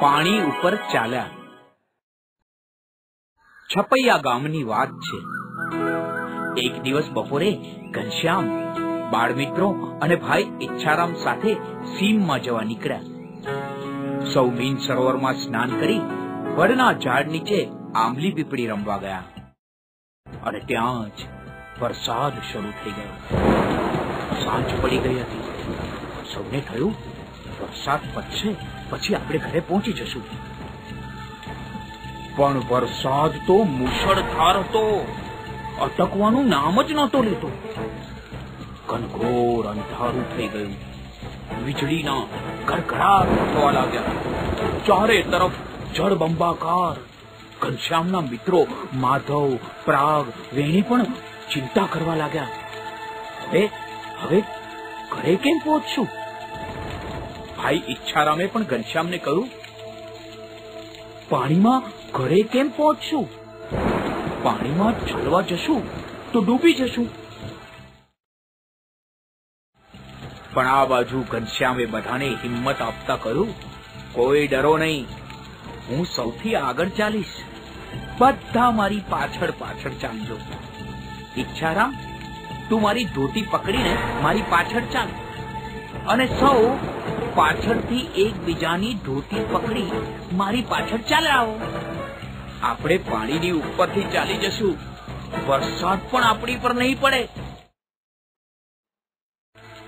પાણી ઉપર ચાલ્યા. છપૈયા ગામની વાત છે. એક દિવસ બપોરે ઘનશ્યામ, બાળમિત્રો અને ભાઈ ઈચ્છારામ સાથે સીમમાં જવા નીકળ્યા. સૌ મીન સરોવરમાં સ્નાન કરી વડના ઝાડ નીચે આંબલી પીપળી રમવા ગયા. અને ત્યાં જ વરસાદ શરૂ થઈ ગયો. સાંજ પડી ગઈ હતી. સૌને થયું વરસાદ પતશે પછી આપણે ઘરે પહોંચી જશું. પણ વરસાદ તો મુશળધાર હતો. અટકવાનું નામ જ નહોતો લેતો. ઘનઘોર અંધારું થઈ ગયું. વીજળીના ગડગડાટ થવા લાગ્યા. ચારે તરફ જળબંબાકાર. ઘનશ્યામના મિત્રો માધવ, પ્રાગ, વેણી પણ ચિંતા કરવા લાગ્યા. હવે હવે ઘરે કેમ પહોંચશું? ભાઈ ઈચ્છારામે પણ ઘનશ્યામને કહ્યું, પાણીમાં ઘરે કેમ પહોંચશું? પાણીમાં ચાલવા જશું તો ડૂબી જશું. પણ આ બાજુ ઘનશ્યામે બધાને હિંમત આપતા કહ્યું, કોઈ ડરો નહીં. હું સૌથી આગળ ચાલીશ. બધા મારી પાછળ પાછળ ચાલજો ઈચ્છારામ, તું મારી ધોતી પકડીને મારી પાછળ ચાલ. અને સૌ પાછળથી એકબીજાની ધોતી પકડી મારી પાછળ ચાલ્યા આવો આપણે પાણીની ઉપરથી ચાલી જશું. વરસાદ પણ આપણી પર નહીં પડે.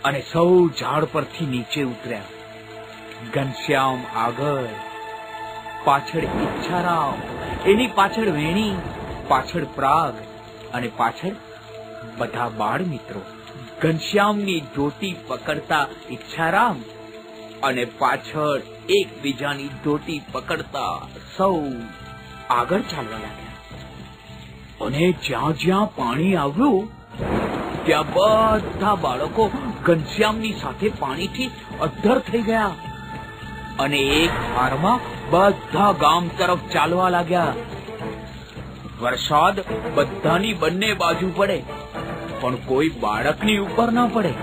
અને સૌ ઝાડ પરથી નીચે ઉતર્યા. ઘનશ્યામ આગળ, પાછળ ઈચ્છારામ, એની પાછળ વેણી, પાછળ પ્રાગ અને પાછળ બધા બાળ મિત્રો ઘનશ્યામની ધોતી પકડતા ઈચ્છારામ અને પાછળ એકબીજાની ધોતી પકડતા સૌ આગળ ચાલવા લાગ્યા. અને જ્યાં જ્યાં પાણી આવ્યું, ત્યાં બધા બાળકો ઘનશ્યામની સાથે પાણીથી અદ્ધર થઈ ગયા. અને એક વારમાં બધા ગામ તરફ ચાલવા લાગ્યા. વરસાદ બધાની બંને બાજુ પડે, પણ કોઈ બાળકની ઉપર ના પડે.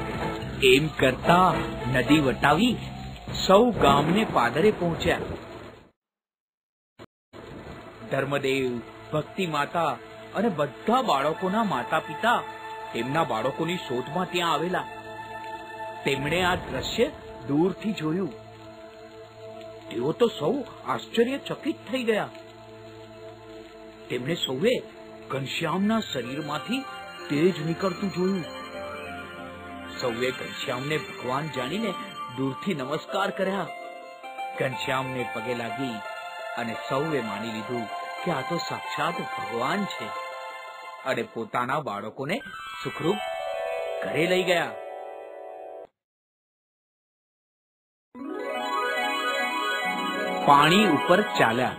એમ કરતા નદી વટાવી સૌ ગામને પાદરે પહોંચ્યા. ધર્મદેવ ભક્તિ માતા અને બધા બાળકોના માતા પિતા તેમના બાળકોની શોધમાં ત્યાં આવેલા. તેમણે આ દ્રશ્ય દૂરથી જોયું. તેઓ તો સૌ આશ્ચર્યચકિત થઈ ગયા. તેમણે સૌએ ઘનશ્યામના શરીરમાંથી તેજ નીકળતું જોયું. સૌએ ઘનશ્યામને ભગવાન જાણીને દૂરથી નમસ્કાર કર્યા. ઘનશ્યામને પગે લાગી અને સૌએ માની લીધું કે આ તો સાક્ષાત ભગવાન છે. અને પોતાના બાળકોને સુખરૂપ ઘરે લઈ ગયા. પાણી ઉપર ચાલ્યા.